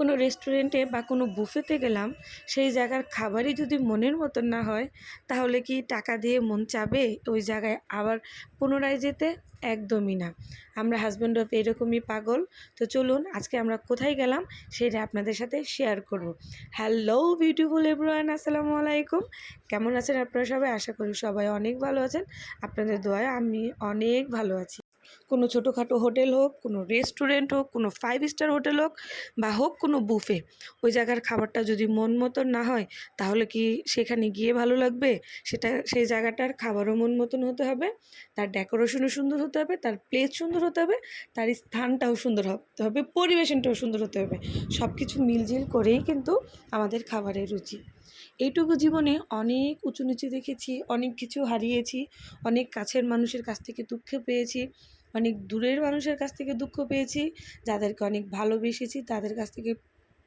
কোনো রেস্টুরেন্টে বা কোনো বুফেতে গেলাম, সেই জায়গার খাবারই যদি মনের মতন না হয়, তাহলে কি টাকা দিয়ে মন চাবে ওই জায়গায় আবার পুনরায় যেতে? একদমই না। আমরা হাজব্যান্ড অফ এরকমই পাগল। তো চলুন, আজকে আমরা কোথায় গেলাম সেটা আপনাদের সাথে শেয়ার করব। হ্যালো বিউটিফুল এভরিওয়ান আসসালামু আলাইকুম। কেমন আছেন আপনারা সবাই? আশা করি সবাই অনেক ভালো আছেন। আপনাদের দোয়ায় আমি অনেক ভালো আছি। কোনো ছোটোখাটো হোটেল হোক, কোনো রেস্টুরেন্ট হোক, কোনো ফাইভ স্টার হোটেল হোক বা হোক কোনো বুফে ওই জায়গার খাবারটা যদি মন মতন না হয়, তাহলে কি সেখানে গিয়ে ভালো লাগবে? সেটা, সেই জায়গাটার খাবারও মন মতন হতে হবে, তার ডেকোরেশনও সুন্দর হতে হবে, তার প্লেস সুন্দর হতে হবে, তার স্থানটাও সুন্দর হতে হবে, পরিবেশনটাও সুন্দর হতে হবে। সব কিছু মিলজিল করেই কিন্তু আমাদের খাবারের রুচি। এইটুকু জীবনে অনেক উঁচু নিচু দেখেছি, অনেক কিছু হারিয়েছি, অনেক কাছের মানুষের কাছ থেকে দুঃখ পেয়েছি অনেক দূরের মানুষের কাছ থেকে দুঃখ পেয়েছি, যাদেরকে অনেক ভালোবেসেছি, তাদের কাছ থেকে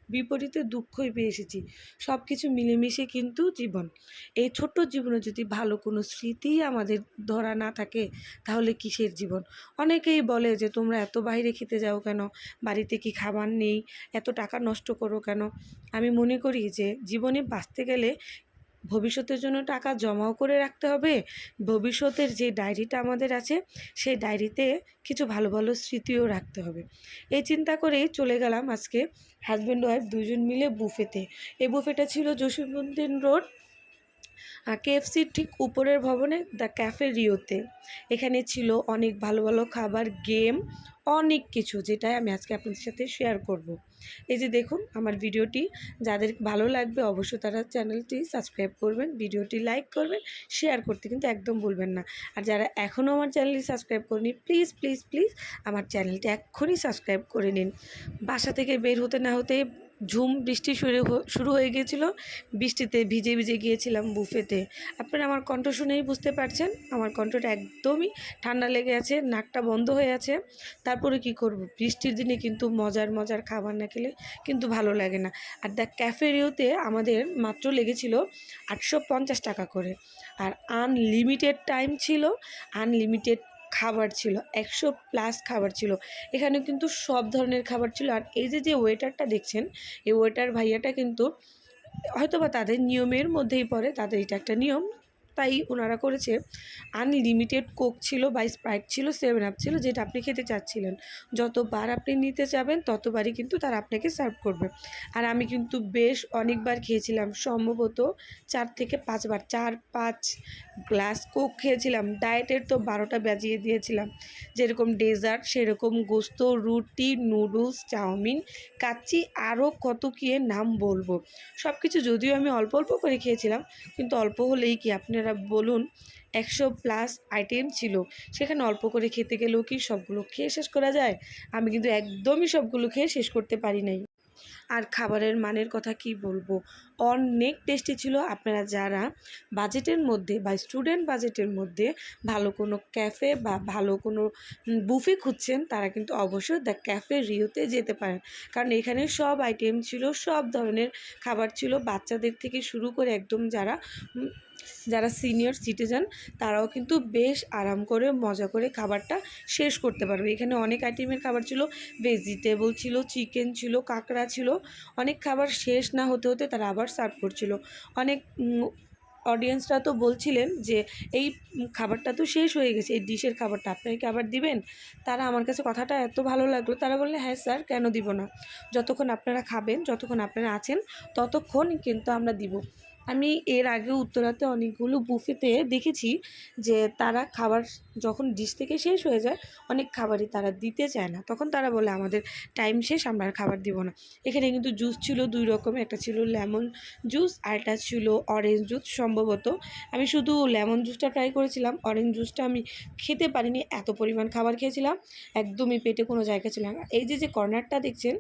বিপরীতে দুঃখই পেয়ে এসেছি। সব কিছু মিলেমিশে কিন্তু জীবন। এই ছোট্ট জীবনে যদি ভালো কোনো স্মৃতি আমাদের ধরা না থাকে, তাহলে কিসের জীবন? অনেকেই বলে যে, তোমরা এত বাইরে খেতে যাও কেন? বাড়িতে কি খাবার নেই? এত টাকা নষ্ট করো কেন? আমি মনে করি যে, জীবনে বাঁচতে গেলে ভবিষ্যতের জন্য টাকা জমাও করে রাখতে হবে। ভবিষ্যতের যে ডায়েরিটা আমাদের আছে, সেই ডায়েরিতে কিছু ভালো ভালো স্মৃতিও রাখতে হবে। এই চিন্তা করেই চলে গেলাম আজকে হাজব্যান্ড ওয়াইফ দুজন মিলে বুফেতে। এই বুফেটা ছিল জসীমুদ্দিন রোড কেএফসির ঠিক উপরের ভবনে দ্য ক্যাফে রিওতে। এখানে ছিল অনেক ভালো ভালো খাবার গেম অনেক কিছু যেটাই আমি আজকে আপনাদের সাথে শেয়ার করব। এই যে দেখুন, আমার ভিডিওটি যাদের ভালো লাগবে অবশ্যই তারা চ্যানেলটি সাবস্ক্রাইব করবেন, ভিডিওটি লাইক করবেন শেয়ার করতে কিন্তু একদম ভুলবেন না আর যারা এখনও আমার চ্যানেলটি সাবস্ক্রাইব করেনি প্লিজ প্লিজ প্লিজ আমার চ্যানেলটি এক্ষুনি সাবস্ক্রাইব করে নিন বাসা থেকে বের হতে না হতে ঝুম, বৃষ্টি শুরু শুরু হয়ে গিয়েছিল। বৃষ্টিতে ভিজে ভিজে গিয়েছিলাম বুফেতে। আপনারা আমার কণ্ঠ শুনেই বুঝতে পারছেন, আমার কণ্ঠটা একদমই ঠান্ডা লেগে আছে, নাকটা বন্ধ হয়ে আছে। তারপরে কি করব? বৃষ্টির দিনে কিন্তু মজার মজার খাবার না খেলে কিন্তু ভালো লাগে না। আর দ্য ক্যাফেরিওতে আমাদের মাত্র লেগেছিল আটশো পঞ্চাশ টাকা করে। আর আনলিমিটেড টাইম ছিল, আনলিমিটেড খাবার ছিল, একশো প্লাস খাবার ছিল। এখানে কিন্তু সব ধরনের খাবার ছিল। আর এই যে যে ওয়েটারটা দেখছেন, এই ওয়েটার ভাইয়াটা কিন্তু হয়তো বা তাদের নিয়মের মধ্যেই পড়ে, তাদের এটা একটা নিয়ম। তাই ওনারা করেছে। আনলিমিটেড কোক ছিল বা স্প্রাইট ছিল সেভেন আপ ছিল, যেটা আপনি খেতে চাচ্ছিলেন। যতবার আপনি নিতে যাবেন, ততবারই কিন্তু তারা আপনাকে সার্ভ করবে। আর আমি কিন্তু বেশ অনেকবার খেয়েছিলাম, সম্ভবত চার থেকে পাঁচবার, চার, পাঁচ গ্লাস কোক খেয়েছিলাম। ডায়েটের তো বারোটা বাজিয়ে দিয়েছিলাম। যেরকম ডেজার্ট সেরকম গোস্ত, রুটি নুডলস চাউমিন, কাচ্চি আরও কত কী নাম বলব। সব কিছু যদিও আমি অল্প অল্প করে খেয়েছিলাম, কিন্তু অল্প হলেই কি আপনারা বলুন, একশো প্লাস আইটেম ছিল। সেখানে অল্প করে খেতে গেলেও কি সবগুলো খেয়ে শেষ করা যায়? আমি কিন্তু একদমই সবগুলো খেয়ে শেষ করতে পারি নাই। আর খাবারের মানের কথা কি বলব? অনেক টেস্টি ছিল। আপনারা যারা বাজেটের মধ্যে বা স্টুডেন্ট বাজেটের মধ্যে ভালো কোনো ক্যাফে বা ভালো কোনো বুফে খুঁজছেন, তারা কিন্তু অবশ্যই দ্য ক্যাফে রিওতে যেতে পারেন। কারণ এখানে সব আইটেম ছিল, সব ধরনের খাবার ছিল। বাচ্চাদের থেকে শুরু করে একদম যারা যারা সিনিয়র সিটিজেন, তারাও কিন্তু বেশ আরাম করে, মজা করে খাবারটা শেষ করতে পারবে। এখানে অনেক আইটেমের খাবার ছিল, ভেজিটেবল ছিল, চিকেন ছিল, কাঁকড়া ছিল, অনেক খাবার শেষ না হতে হতে তারা আবার সার্ভ করছিল। অনেক অডিয়েন্সরা তো বলছিলেন যে, এই খাবারটা তো শেষ হয়ে গেছে, এই ডিশের খাবারটা আপনাকে আবার দিবেন? তারা আমার কাছে কথাটা এত ভালো লাগল, তারা বললে হ্যাঁ স্যার, কেন দিব না? যতক্ষণ আপনারা খাবেন, যতক্ষণ আপনারা আছেন, ততক্ষণ কিন্তু আমরা দিব। আমি এর আগে উত্তরাতে অনেকগুলো বুফেতে দেখেছি যে তারা খাবার যখন ডিশ থেকে শেষ হয়ে যায়, অনেক খাবারই তারা দিতে চায় না। তখন তারা বলে, আমাদের টাইম শেষ, আমরা আর খাবার দিব না। এখানে কিন্তু জুস ছিল দুই রকমের, একটা ছিল লেমন জুস আর একটা ছিল অরেঞ্জ জুস সম্ভবত। আমি শুধু লেমন জুসটা ট্রাই করেছিলাম অরেঞ্জ জুসটা আমি খেতে পারিনি, এত পরিমাণ খাবার খেয়েছিলাম, একদমই পেটে কোনো জায়গা ছিল না। এই যে যে কর্নারটা দেখছেন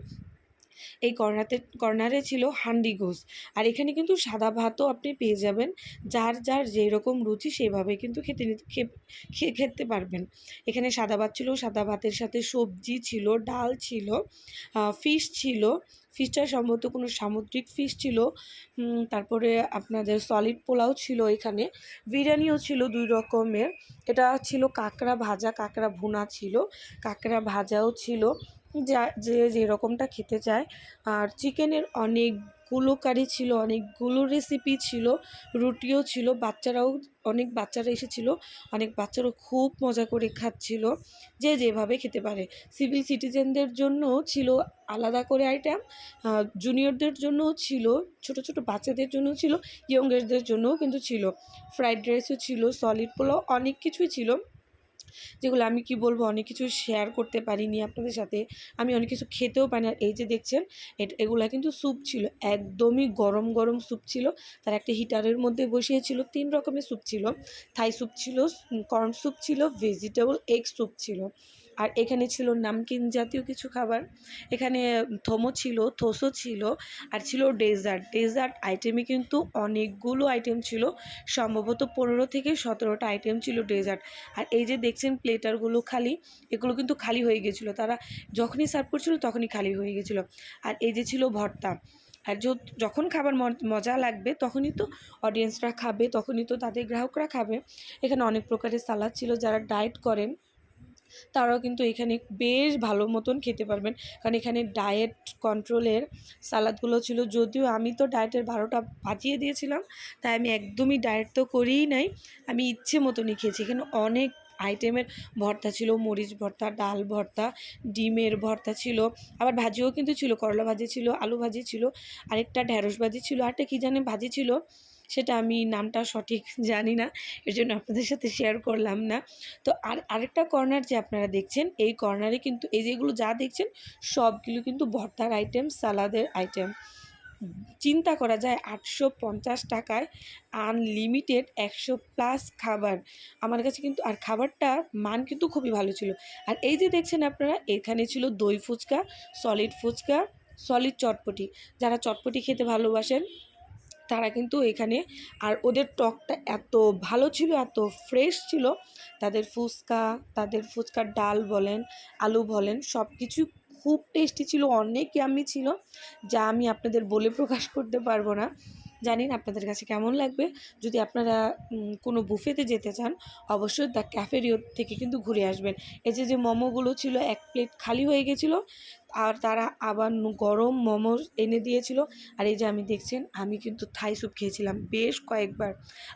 এই কর্নারতে কর্নারে ছিল হান্ডি গোস। আর এখানে কিন্তু সাদা ভাতও আপনি পেয়ে যাবেন। যার যার যেরকম রুচি সেভাবে কিন্তু খেতে নিতে খেতে পারবেন। এখানে সাদা ভাত ছিল, সাদা ভাতের সাথে সবজি ছিল, ডাল ছিল ফিশ ছিল। ফিশটা সম্ভবত কোনো সামুদ্রিক ফিশ ছিল। তারপরে আপনাদের সলিড পোলাও ছিল এখানে। বিরিয়ানিও ছিল দুই রকমের। এটা ছিল কাঁকড়া ভাজা, কাঁকড়া ভুনা ছিল। কাঁকড়া ভাজাও ছিল। যা, যে যেরকমটা খেতে চায়। আর চিকেনের অনেকগুলো কারি ছিল, অনেকগুলো রেসিপি ছিল, রুটিও ছিল, বাচ্চারাও, অনেক বাচ্চারা এসেছিল, অনেক বাচ্চারাও খুব মজা করে খাচ্ছিল, যে যেভাবে খেতে পারে। সিভিল সিটিজেনদের জন্যও ছিল আলাদা করে আইটেম জুনিয়রদের জন্যও ছিল, ছোট ছোট বাচ্চাদের জন্য ছিল ইয়ংগারদের জন্যও কিন্তু ছিল। ফ্রাইড রাইসও ছিল সলিড পোলাও অনেক কিছুই ছিল। যেগুলো আমি কি বলব, অনেক কিছু শেয়ার করতে পারিনি আপনাদের সাথে। আমি অনেক কিছু খেতেও পারি না। এই যে দেখছেন, এটা, এগুলা কিন্তু স্যুপ ছিল। একদমই গরম গরম স্যুপ ছিল। তার একটা হিটারের মধ্যে বসিয়েছিল। তিন রকমের স্যুপ ছিল। থাই স্যুপ ছিল কর্ন স্যুপ ছিল ভেজিটেবল এগ স্যুপ ছিল। আর এখানে ছিল নামকিন জাতীয় কিছু খাবার। এখানে থমো ছিল, থোসো ছিল, আর ছিল ডেজার্ট। ডেজার্ট আইটেমে কিন্তু অনেকগুলো আইটেম ছিল। সম্ভবত পনেরো থেকে সতেরোটা আইটেম ছিল ডেজার্ট। আর এই যে দেখছেন প্লেটারগুলো খালি, এগুলো কিন্তু খালি হয়ে গেছিল। তারা যখনই সার্ভ করছিল তখনই খালি হয়ে গেছিল। আর এই যে ছিল ভর্তা। আর যখন খাবার মজা লাগবে তখনই তো অডিয়েন্সরা খাবে, তখনই তো তাদের গ্রাহকরা খাবে। এখানে অনেক প্রকারের সালাদ ছিল যারা ডায়েট করেন। তারাও কিন্তু এখানে বেশ ভালো মতন খেতে পারবেন। কারণ এখানে ডায়েট কন্ট্রোলের সালাদগুলো ছিল। যদিও আমি তো ডায়েটের বারোটা বাজিয়ে দিয়েছিলাম, তাই আমি একদমই ডায়েট তো করিই নাই। আমি ইচ্ছে মতনই খেয়েছি। এখানে অনেক আইটেমের ভর্তা ছিল। মরিচ ভর্তা, ডাল ভর্তা, ডিমের ভর্তা ছিল। আবার ভাজিও কিন্তু ছিল। করলা ভাজি ছিল, আলু ভাজি ছিল, আরেকটা ঢ্যাঁড়স ভাজি ছিল, আরেকটা কী জানে ভাজি ছিল। সেটা আমি নামটা সঠিক জানি না এর জন্য আপনাদের সাথে শেয়ার করলাম না। তো আর আরেকটা কর্নার যে আপনারা দেখছেন, এই কর্নারে কিন্তু এই যেগুলো যা দেখছেন, সবগুলো কিন্তু ভর্তার আইটেম সালাদের আইটেম চিন্তা করা যায় আটশো পঞ্চাশ টাকায় আনলিমিটেড একশো প্লাস খাবার। আমার কাছে কিন্তু, আর খাবারটার মান কিন্তু খুবই ভালো ছিল। আর এই যে দেখছেন আপনারা, এখানে ছিল দই ফুচকা সলিড ফুচকা সলিড চটপটি। যারা চটপটি খেতে ভালোবাসেন তারা কিন্তু এখানে, আর ওদের টকটা এত ভালো ছিল, এত ফ্রেশ ছিল। তাদের ফুচকা, তাদের ফুচকার ডাল বলেন, আলু বলেন সব কিছু খুব টেস্টি ছিল, অনেক ইয়ামি ছিল, যা আমি আপনাদের বলে প্রকাশ করতে পারব না। জানি না আপনাদের কাছে কেমন লাগবে? যদি আপনারা কোনো বুফেতে যেতে চান, অবশ্যই দ্য ক্যাফেরিও থেকে কিন্তু ঘুরে আসবেন। এই যে যে মোমোগুলো ছিল, এক প্লেট খালি হয়ে গেছিল আর তারা আবার গরম মোমো এনে দিয়েছিল। আর এই যে আমি দেখছেন, আমি কিন্তু থাই স্যুপ খেয়েছিলাম বেশ কয়েকবার।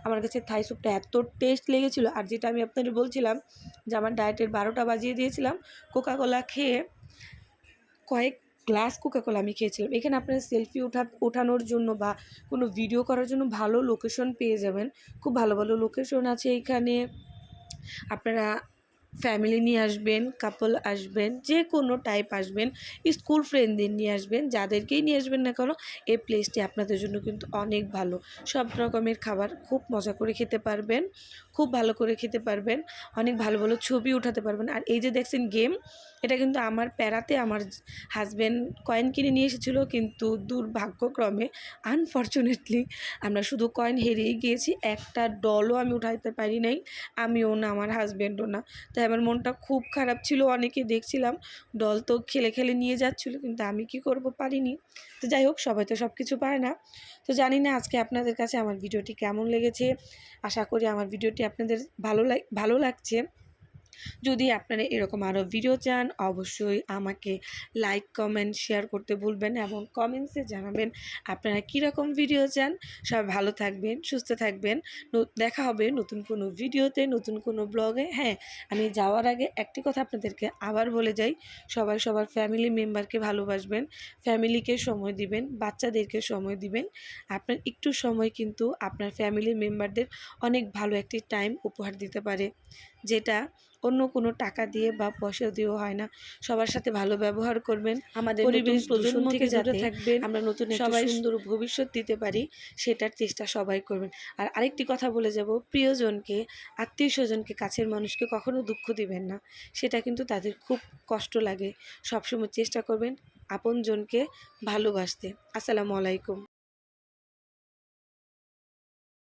আমার কাছে থাই স্যুপটা এত টেস্ট লেগেছিল। আর যেটা আমি আপনাদের বলছিলাম যে আমার ডায়েটের বারোটা বাজিয়ে দিয়েছিলাম, কোকাকোলা খেয়ে কয়েক গ্লাস কোকাকোলা আমি খেয়েছিলাম। এখানে আপনারা সেলফি ওঠা ওঠানোর জন্য বা কোনো ভিডিও করার জন্য ভালো লোকেশন পেয়ে যাবেন। খুব ভালো ভালো লোকেশন আছে এখানে। আপনারা ফ্যামিলি নিয়ে আসবেন কাপল আসবেন, যে কোনো টাইপ আসবেন স্কুল ফ্রেন্ডদের নিয়ে আসবেন, যাদেরকেই নিয়ে আসবেন না কেন, এই প্লেসটি আপনাদের জন্য কিন্তু অনেক ভালো। সব রকমের খাবার খুব মজা করে খেতে পারবেন, খুব ভালো করে খেতে পারবেন, অনেক ভালো ভালো ছবি উঠাতে পারবেন। আর এই যে দেখছেন গেম এটা কিন্তু আমার প্যারাতে আমার হাজব্যান্ড কয়েন কিনে নিয়ে এসেছিল, কিন্তু দুর্ভাগ্যক্রমে আনফর্চুনেটলি আমরা শুধু কয়েন হেরিয়ে গিয়েছি, একটা ডলও আমি উঠাইতে পারি নাই, আমিও না, আমার হাজব্যান্ডও না। তাই আমার মনটা খুব খারাপ ছিল, অনেকে দেখছিলাম ডল তো খেলে খেলে নিয়ে যাচ্ছিল, কিন্তু আমি কি করব পারিনি। তো যাই হোক, সবাই তো সব কিছু পারে না। তো জানি না আজকে আপনাদের কাছে আমার ভিডিওটি কেমন লেগেছে। আশা করি আমার ভিডিওটি আপনাদের ভালো লাগ ভালো লাগছে। যদি আপনারা এরকম আরও ভিডিও চান, অবশ্যই আমাকে লাইক কমেন্ট শেয়ার করতে ভুলবেন এবং কমেন্টসে জানাবেন আপনারা কীরকম ভিডিও চান। সব ভালো থাকবেন, সুস্থ থাকবেন। দেখা হবে নতুন কোনো ভিডিওতে নতুন কোনো ব্লগে হ্যাঁ আমি যাওয়ার আগে একটি কথা আপনাদেরকে আবার বলে যাই। সবাই সবার ফ্যামিলি মেম্বারকে ভালোবাসবেন ফ্যামিলিকে সময় দিবেন, বাচ্চাদেরকে সময় দিবেন। আপনার একটু সময় কিন্তু আপনার ফ্যামিলি মেম্বারদের অনেক ভালো একটি টাইম উপহার দিতে পারে। যেটা অন্য কোনো টাকা দিয়ে বা পয়সা দিয়েও হয় না। সবার সাথে ভালো ব্যবহার করবেন আমাদের পরিবেশ প্রজন্ম থেকে যাতে থাকবেন আমরা নতুন সবাই সুন্দর ভবিষ্যৎ দিতে পারি সেটার চেষ্টা সবাই করবেন। আর আরেকটি কথা বলে যাব প্রিয়জনকে আত্মীয় স্বজনকে কাছের মানুষকে কখনো দুঃখ দিবেন না। সেটা কিন্তু তাদের খুব কষ্ট লাগে। সবসময় চেষ্টা করবেন আপনজনকে ভালোবাসতে। আসসালামু আলাইকুম।